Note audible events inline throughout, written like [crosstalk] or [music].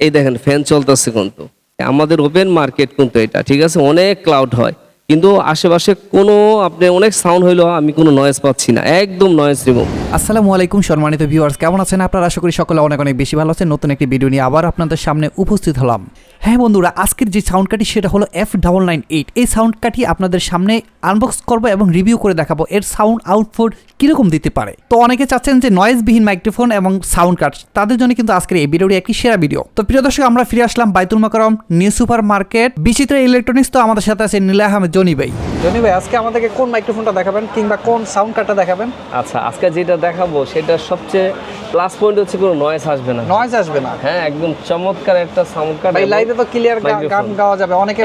এই দেখেন ফ্যান চলতেছে কিন্তু। আমাদের ওপেন মার্কেট কিন্তু এটা, ঠিক আছে? অনেক ক্লাউড হয়। কিন্তু আশেপাশে কোনো, আপনি অনেক সাউন্ড হইল আমি কোনো নয়েজ পাচ্ছি না। একদম নয়েজ রিমুভ আসসালামু আলাইকুম সম্মানিত ভিউয়ার্স কেমন আছেন আপনারা? আশা করি সকলে অনেক অনেক বেশি ভালো আছেন। নতুন একটি ভিডিও নিয়ে আবার আপনাদের সামনে উপস্থিত হলাম। হ্যাঁ বন্ধুরা, আজকের যে সাউন্ড কাটি সেটা হলো এফ ডাবল নাইন এইট এই সাউন্ড কাটি আপনাদের সামনে আনবক্স করব এবং রিভিউ করে দেখাবো। এর সাউন্ড আউটপুট কীরকম দিতে পারে? তো অনেকে চাচ্ছেন যে নয়েজবিহীন মাইক্রোফোন এবং সাউন্ড কাট তাদের জন্য কিন্তু আজকের এই ভিডিওটি একটি সেরা ভিডিও তো প্রিয় দর্শক, আমরা ফিরে আসলাম Baitul Mukarram, new super market Bichitra electronics. তো আমাদের সাথে আছে নীলা আহমেদ জনি ভাই। জনি ভাই আজকে আমাদেরকে কোন মাইক্রোফোনটা দেখাবেন কিংবা কোন সাউন্ড কাটটা দেখাবেন? আচ্ছা আজকে যেটা দেখাবো সেটা সবচেয়ে প্লাস পয়েন্ট হচ্ছে কোনো নয়েজ আসবে না। নয়েজ আসবে না। হ্যাঁ একদম চমৎকার একটা সাউন্ড কার্ড ভাই লাইভে তো ক্লিয়ার গান গাওয়া যাবে। অনেকে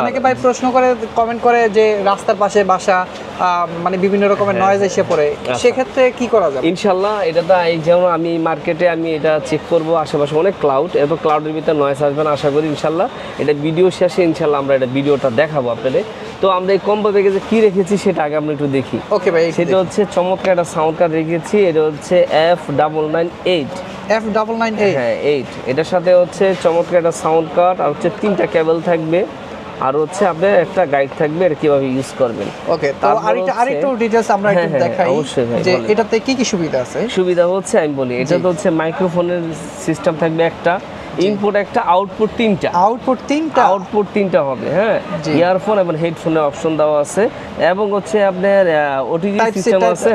অনেকে ভাই প্রশ্ন করে কমেন্ট করে যে রাস্তার পাশে বাসা মানে বিভিন্ন রকমের নয়েজ এসে পড়ে। সেক্ষেত্রে কি করা যাবে? ইনশাল্লাহ এটা তো এই যেমন আমি মার্কেটে আমি এটা চেক করব আশেপাশে অনেক ক্লাউড এবং ক্লাউডের ভিতরে নয়েস আসবে না আশা করি ইনশাল্লাহ। এটা ভিডিও শেষে ইনশাল্লাহ আমরা এটা ভিডিওটা দেখাবো আপনাদের। তো আমরা এই কম্বো প্যাকেজে কি রেখেছি সেটা আগে আমরা একটু দেখি। ওকে ভাই সেটা হচ্ছে চমৎকার একটা সাউন্ড কার্ড রেখেছি এটা হচ্ছে F double nine eight F double nine eight হ্যাঁ এইট এটার সাথে হচ্ছে চমৎকার একটা সাউন্ড কার্ড আর হচ্ছে তিনটা কেবল থাকবে আর হচ্ছে আপনার একটা গাইড থাকবে এটা কীভাবে ইউজ করবেন। ওকে তো আরেকটা আরেকটু ডিটেইলস আমরা একটু হ্যাঁ, হ্যাঁ, দেখাই অবশ্যই যে এটাতে কি কি সুবিধা আছে? সুবিধা হচ্ছে আমি বলি এটা তো হচ্ছে মাইক্রোফোনের সিস্টেম থাকবে একটা। ইনপুট একটা আউটপুট তিনটা। আউটপুট তিনটা। আউটপুট তিনটা হবে হ্যাঁ। ইয়ারফোন এবং হেডফোনের অপশন দেওয়া আছে। এবং হচ্ছে আপনার ওটিজি সিস্টেম আছে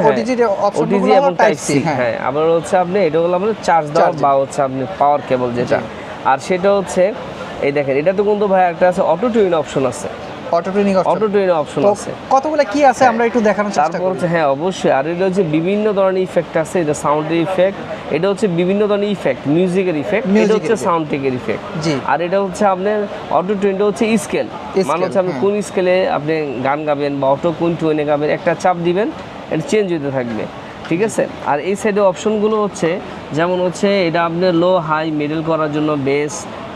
ওটিজি এবং টাইপ সি হ্যাঁ। হ্যাঁ। আবার হচ্ছে আপনি এটা হলো আমাদের চার্জ দেওয়া বা হচ্ছে আপনি পাওয়ার কেবল যেটা। আর সেটা হচ্ছে এই দেখেন এটা তো কিন্তু ভাই একটা আছে অটো টিউন অপশন আছে। অটো অটো টিউন অপশন আছে। কতগুলো কি আছে আমরা একটু দেখানোর চেষ্টা করব হ্যাঁ অবশ্যই। আর এটা হচ্ছে বিভিন্ন ধরনের ইফেক্ট আছে এটা সাউন্ডের ইফেক্ট এটা হচ্ছে বিভিন্ন ধরনের ইফেক্ট মিউজিকের ইফেক্ট এটা হচ্ছে সাউন্ড টেকের ইফেক্ট জি। আর এটা হচ্ছে আপনার অটো টোনটা হচ্ছে স্কেল মানে হচ্ছে আপনি হ্যাঁ। কোন স্কেলে আপনি গান গাবেন বা অটো কোন টোয়েনে গাবেন একটা চাপ দিবেন এটা চেঞ্জ হতে থাকবে। ঠিক আছে? আর এই সাইডে অপশনগুলো হচ্ছে যেমন হচ্ছে এটা আপনার লো হাই মিডল করার জন্য বেস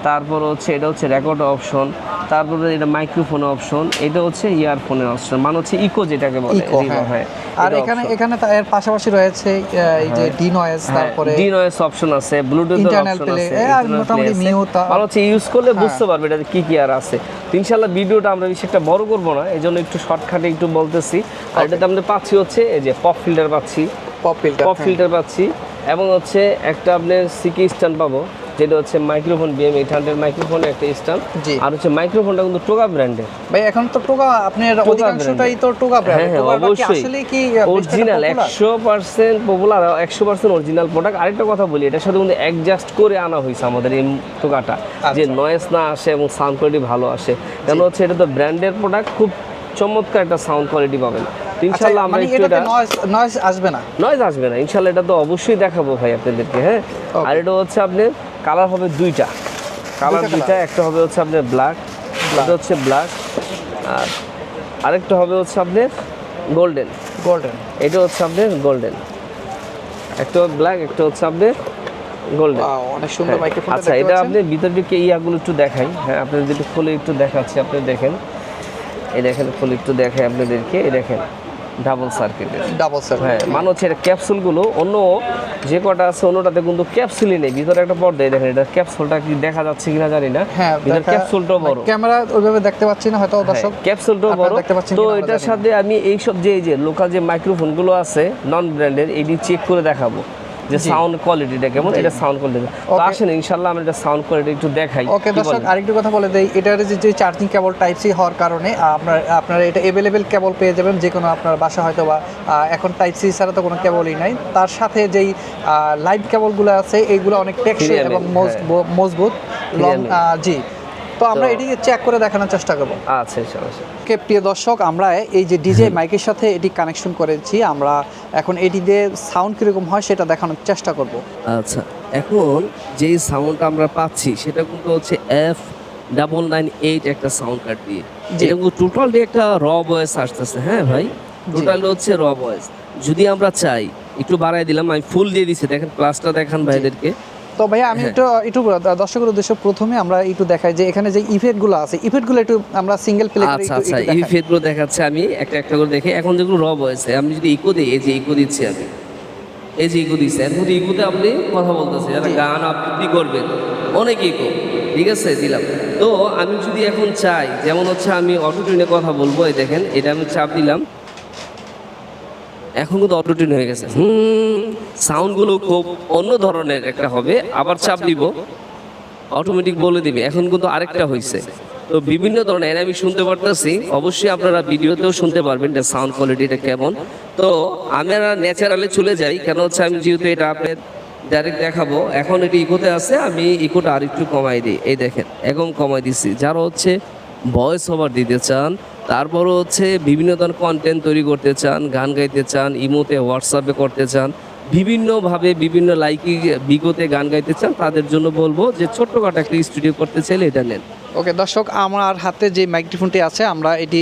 তারপর হচ্ছে এটা হচ্ছে রেকর্ড অপশন তারপরে এটা মাইক্রোফোন অপশন এটা হচ্ছে ইয়ারফোনের অপশন মানে হচ্ছে ইকো যেটাকে বলে ইকো হ্যাঁ। হ্যাঁ আর এখানে এখানে এর পাশাপাশি রয়েছে এই যে ডি নয়েজ তারপরে ডি নয়েস অপশন আছে ব্লুটুথ অপশন আছে আর মোটামুটি play আছে। ভালো হচ্ছে ইউজ করলে হ্যাঁ। বুঝতে পারবে এটা কি কি আর আছে। ইনশাআল্লাহ ভিডিওটা আমরা বেশি একটা বড় করব না এই জন্য একটু শর্টকাটে একটু বলতেছি। আর এটাতে আমরা পাচ্ছি হচ্ছে এই যে পপ ফিল্টার পাচ্ছি। পপ ফিল্টার পপ ফিল্টার পাচ্ছি এবং হচ্ছে একটা আপনি সিকি স্ট্যান্ড পাবো। যেটা হচ্ছে মাইক্রোফোন বিএম এইট হান্ড্রেড মাইক্রোফোনের একটা স্ট্যান্ড আর হচ্ছে মাইক্রোফোনটা কিন্তু টোকা ব্র্যান্ডের ভাই এখন তো টোকা আপনার অধিকাংশটাই তো টোকা ব্র্যান্ড হ্যাঁ হ্যাঁ অবশ্যই। অরিজিনাল একশো পার্সেন্ট পপুলার একশো পার্সেন্ট অরিজিনাল প্রোডাক্ট আরেকটা কথা বলি এটার সাথে কিন্তু অ্যাডজাস্ট করে আনা হয়েছে আমাদের এই টোকাটা। যে আচ্ছা। নয়েস না আসে এবং সাউন্ড কোয়ালিটি ভালো আসে। কেন হচ্ছে এটা তো ব্র্যান্ডের প্রোডাক্ট খুব চমৎকার একটা সাউন্ড কোয়ালিটি পাবেন। আচ্ছা, ইনশাল্লাহ আমরা মানে একটু এটা নয়েজ আসবে না? নয়েজ আসবে না। ইনশাল্লাহ এটা তো অবশ্যই দেখাবো ভাই আপনাদেরকে হ্যাঁ? আর এটা হচ্ছে আপনার কালার হবে দুইটা। কালার দুইটা একটা হবে হচ্ছে আপনার ব্ল্যাক এটা হচ্ছে ব্ল্যাক আর আরেকটা হবে হচ্ছে আপনার গোল্ডেন গোল্ডেন এটা হচ্ছে আপনার গোল্ডেন একটা ব্ল্যাক একটা হচ্ছে আপনার গোল্ডেন অনেক সুন্দর মাইক্রোফোন আচ্ছা এটা আপনি ভিতর দিকে ইয়াগুলো একটু দেখাই। হ্যাঁ আপনাদের একটু খুলে একটু দেখাচ্ছি আপনি দেখেন। এই দেখেন খুলে একটু দেখাই আপনাদেরকে এই দেখেন। ডাবল সার্কিটের ডাবল সার্কিট হ্যাঁ মানে হচ্ছে এটা ক্যাপসুলগুলো অন্য যে কটা আছে অন্যটাতে কিন্তু ক্যাপসুলই নেই। ভিতরে একটা পর্দায় দেখেন এটা ক্যাপসুলটা কি দেখা যাচ্ছে কিনা জানি না। হ্যাঁ ভিতরে ক্যাপসুলটাও বড়। ক্যামেরা ওইভাবে দেখতে পাচ্ছি না হয়তো দর্শক ক্যাপসুলটাও বড়। দেখতে পাচ্ছি তো এটার সাথে আমি এইসব যে এই যে লোকাল যে মাইক্রোফোনগুলো আছে নন ব্র্যান্ডের এটি চেক করে দেখাবো। যে সাউন্ড কোয়ালিটিটা কেমন এটা সাউন্ড কোয়ালিটি তো আসেন ইনশাল্লাহ আমরা এটা সাউন্ড কোয়ালিটি একটু দেখাই। ওকে দর্শক আরেকটু কথা বলে দেই এটার যে যে চার্জিং কেবল টাইপ সি হওয়ার কারণে আপনার আপনারা এটা এভেলেবেল কেবল পেয়ে যাবেন যে কোনো আপনার বাসা হয়তো বা এখন টাইপ সি ছাড়া তো কোনো কেবলই নাই। তার সাথে যেই লাইভ কেবলগুলো আছে এইগুলো অনেক টেকসই এবং ব- মজবুত লং জি। তো আমরা এটিকে চেক করে দেখানোর চেষ্টা করব। আচ্ছা ওকে প্রিয় দর্শক আমরা এই যে ডিজে মাইকের সাথে এটি কানেকশন করেছি আমরা এখন এটি দিয়ে সাউন্ড কীরকম হয় সেটা দেখানোর চেষ্টা করব। আচ্ছা এখন যেই সাউন্ডটা আমরা পাচ্ছি সেটা কিন্তু হচ্ছে এফ ডাবল নাইন এইট একটা সাউন্ড কার্ড দিয়ে। এটা কিন্তু টোটালি একটা র ভয়েস আসতেছে হ্যাঁ ভাই? টোটালি হচ্ছে র ভয়েস যদি আমরা চাই একটু বাড়াই দিলাম আমি ফুল দিয়ে দিছি দেখেন ক্লাসটা দেখান ভাইদেরকে। তো ভাইয়া আমি হ্যাঁ। একটু একটু দর্শকের উদ্দেশ্যে প্রথমে আমরা একটু দেখাই যে এখানে যে ইফেক্টগুলো আছে ইফেক্টগুলো একটু আমরা সিঙ্গেল প্লে করে আচ্ছা আচ্ছা। ফেদগুলো দেখাচ্ছে আমি একটা একটা করে দেখে। এখন যেগুলো র ভয়েস আমি যদি ইকো দিই এই যে ইকো দিচ্ছি আমি। এই যে ইকো দিচ্ছি মধ্যে ইকোতে আপনি কথা বলতেছেন একটা গান আবৃত্তি করবেন অনেক ইকো ঠিক আছে? দিলাম। তো আমি যদি এখন চাই যেমন হচ্ছে আমি অটো টিউনে কথা বলব এই দেখেন এটা আমি চাপ দিলাম। এখন কিন্তু অটো টিউন হয়ে গেছে। হুম সাউন্ডগুলো খুব অন্য ধরনের একটা হবে। আবার চাপ দিব। অটোমেটিক বলে দিবে। এখন কিন্তু আরেকটা হয়েছে তো বিভিন্ন ধরনের আমি শুনতে পারতেছি। অবশ্যই আপনারা ভিডিওতেও শুনতে পারবেন যে সাউন্ড কোয়ালিটিটা কেমন। তো আমরা ন্যাচারালে চলে যাই। কেন হচ্ছে আমি যেহেতু এটা আপনার ডাইরেক্ট দেখাবো, এখন এটি ইকোতে আছে। আমি ইকোটা আরেকটু কমাই দিই। এই দেখেন এখন কমাই দিছি। যারা হচ্ছে ভয়েস ওভার দিতে চান তারপরও হচ্ছে বিভিন্ন ধরনের কন্টেন্ট তৈরি করতে চান গান গাইতে চান ইমোতে হোয়াটসঅ্যাপে করতে চান বিভিন্নভাবে বিভিন্ন লাইকি বিগোতে গান গাইতে চান তাদের জন্য বলব যে ছোট্টখাটো একটা স্টুডিও করতে চাইলে এটা নেন। ওকে দর্শক আমার হাতে যে মাইক্রোফোনটি আছে আমরা এটি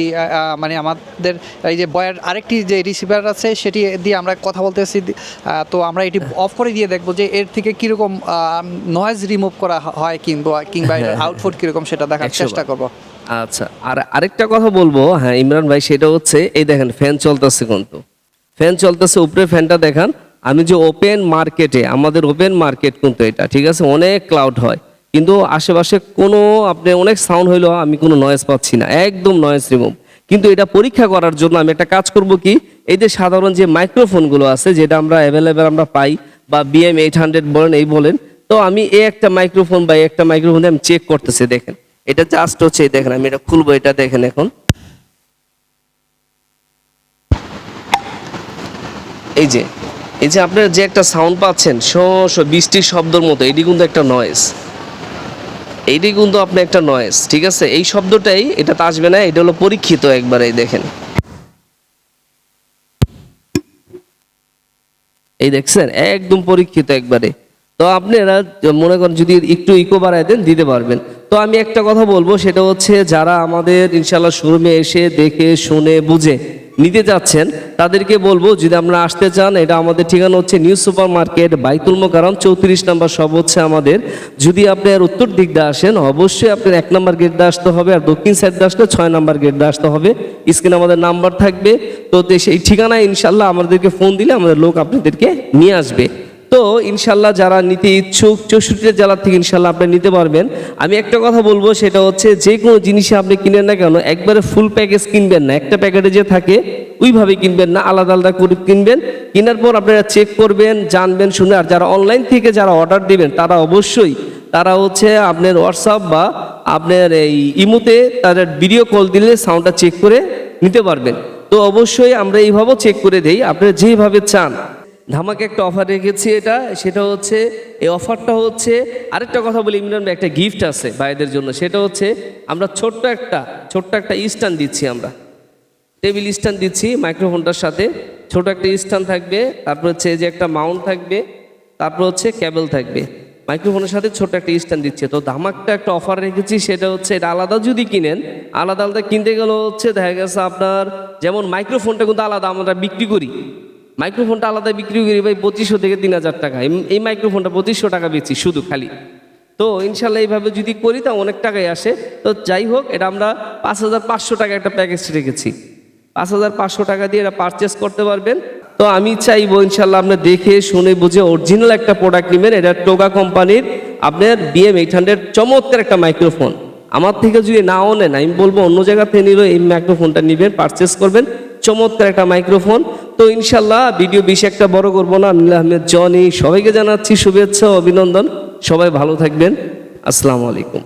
মানে আমাদের এই যে বয়ের আরেকটি যে রিসিভার আছে সেটি দিয়ে আমরা কথা বলতেছি তো আমরা এটি [laughs] অফ করে দিয়ে দেখব যে এর থেকে কীরকম নয়েজ রিমুভ করা হয় কিংবা কিংবা আউটপুট কীরকম সেটা দেখার চেষ্টা। করব। আচ্ছা আর আরেকটা কথা বলব। হ্যাঁ ইমরান ভাই, সেটা হচ্ছে, এই দেখেন ফ্যান চলতেছে কিন্তু। ফ্যান চলতেছে, উপরে ফ্যানটা দেখান। আমি যে ওপেন মার্কেটে আমাদের ওপেন মার্কেট কিন্তু এটা, ঠিক আছে? অনেক ক্লাউড হয়। কিন্তু আশেপাশে কোনো, আপনি অনেক সাউন্ড হইলেও আমি কোনো নয়েজ পাচ্ছি না। একদম নয়েজ রিমুভ কিন্তু এটা পরীক্ষা করার জন্য আমি একটা কাজ করব কি? এই যে সাধারণ যে মাইক্রোফোনগুলো আছে, যেটা আমরা অ্যাভেলেবেল আমরা পাই, বা বিএম এইট হান্ড্রেড বলেন, এই বলেন, তো আমি এই একটা মাইক্রোফোন বা একটা মাইক্রোফোন আমি চেক করতেছি, দেখেন। এটা জাস্ট হচ্ছে দেখেন, আমি এটা খুলবো, এটা দেখেন এখন। এই যে এই যে আপনার যে একটা সাউন্ড পাচ্ছেন, শ বৃষ্টির শব্দের মতো, এটি কিন্তু একটা নয়েজ এইটি কিন্তু আপনার একটা নয়েজ ঠিক আছে? এই শব্দটাই এটা আসবে না, এটা হলো পরীক্ষিত একবার, এই দেখেন। এই দেখছেন? একদম পরীক্ষিত একবারে। তো আপনারা মনে করেন যদি একটু ইকো বাড়ায় দেন, দিতে পারবেন। তো আমি একটা কথা বলব, সেটা হচ্ছে যারা আমাদের ইনশাল্লাহ শোরুমে এসে দেখে, শুনে, বুঝে নিতে যাচ্ছেন, তাদেরকে বলব, যদি আপনারা আসতে চান, এটা আমাদের ঠিকানা হচ্ছে নিউ সুপার মার্কেট বাইতুল মোকারম চৌত্রিশ নাম্বার সব হচ্ছে আমাদের। যদি আপনি আর উত্তর দিক দিয়ে আসেন, অবশ্যই আপনার এক নম্বর গেট দিয়ে আসতে হবে আর দক্ষিণ সাইড দিয়ে আসলে ছয় নম্বর গেট দিয়ে আসতে হবে। স্ক্রিনে আমাদের নাম্বার থাকবে। তো সেই ঠিকানায় ইনশাল্লাহ আমাদেরকে ফোন দিলে আমাদের লোক আপনাদেরকে নিয়ে আসবে। তো ইনশাল্লাহ যারা নিতে ইচ্ছুক চৌষট্টি জেলার থেকে ইনশাল্লাহ আপনি নিতে পারবেন। আমি একটা কথা বলব, সেটা হচ্ছে যে কোনো জিনিসে আপনি কিনেন না কেন, একবারে ফুল প্যাকেজ কিনবেন না। একটা প্যাকেটে যে থাকে, ওইভাবে কিনবেন না, আলাদা আলাদা করে কিনবেন। কেনার পর আপনারা চেক করবেন, জানবেন, শুনে, আর যারা অনলাইন থেকে যারা অর্ডার দিবেন, তারা অবশ্যই, তারা হচ্ছে আপনার হোয়াটসঅ্যাপ বা আপনার এই ইমুতে তাদের ভিডিও কল দিলে সাউন্ডটা চেক করে নিতে পারবেন। তো অবশ্যই আমরা এইভাবেও চেক করে দেই, আপনারা যেভাবে চান। ধামাকে একটা অফার রেখেছি এটা, সেটা হচ্ছে, এই অফারটা হচ্ছে, আরেকটা কথা বলি, ইমরান ভাই, একটা গিফট আছে ভাইদের জন্য, সেটা হচ্ছে, আমরা ছোট্ট একটা ছোট্ট একটা স্ট্যান্ড দিচ্ছি আমরা। টেবিল স্ট্যান্ড দিচ্ছি মাইক্রোফোনটার সাথে, ছোট একটা স্ট্যান্ড থাকবে, তারপর হচ্ছে যে একটা মাউন্ট থাকবে, তারপর হচ্ছে ক্যাবেল থাকবে। মাইক্রোফোনের সাথে ছোট একটা স্ট্যান্ড দিচ্ছে। তো ধামাকটা একটা অফার রেখেছি, সেটা হচ্ছে, এটা আলাদা যদি কিনেন, আলাদা আলাদা কিনতে গেলে হচ্ছে দেখা গেছে আপনার, যেমন মাইক্রোফোনটা কিন্তু আলাদা আমরা বিক্রি করি। মাইক্রোফোনটা আলাদা বিক্রি করি ভাই পঁচিশশো থেকে তিন হাজার টাকা। এই- মাইক্রোফোনটা পঁচিশশো টাকা বেচি শুধু খালি। তো ইনশাল্লাহ এইভাবে যদি করি তা অনেক টাকাই আসে। তো যাই হোক, এটা আমরা পাঁচ হাজার পাঁচশো টাকা একটা প্যাকেজ রেখেছি। পাঁচ হাজার পাঁচশো টাকা দিয়ে এটা পারচেস করতে পারবেন। তো আমি চাইব ইনশাল্লাহ আপনার দেখে শুনে বুঝে অরিজিনাল একটা প্রোডাক্ট নেবেন। এটা টোগা কোম্পানির আপনার বিএম এইট হান্ড্রেড চমৎকার একটা মাইক্রোফোন। আমার থেকে যদি নাও নেন, আমি বলব অন্য জায়গা থেকে নিলেও এই মাইক্রোফোনটা নেবেন পারচেস করবেন। চমৎকার একটা মাইক্রোফোন। তো ইনশাল্লাহ ভিডিও বেশি একটা বড় করব না। আনিল আহমেদ, জনি, সবাইকে জানাচ্ছি শুভেচ্ছা, অভিনন্দন। সবাই ভালো থাকবেন। আসসালামু আলাইকুম।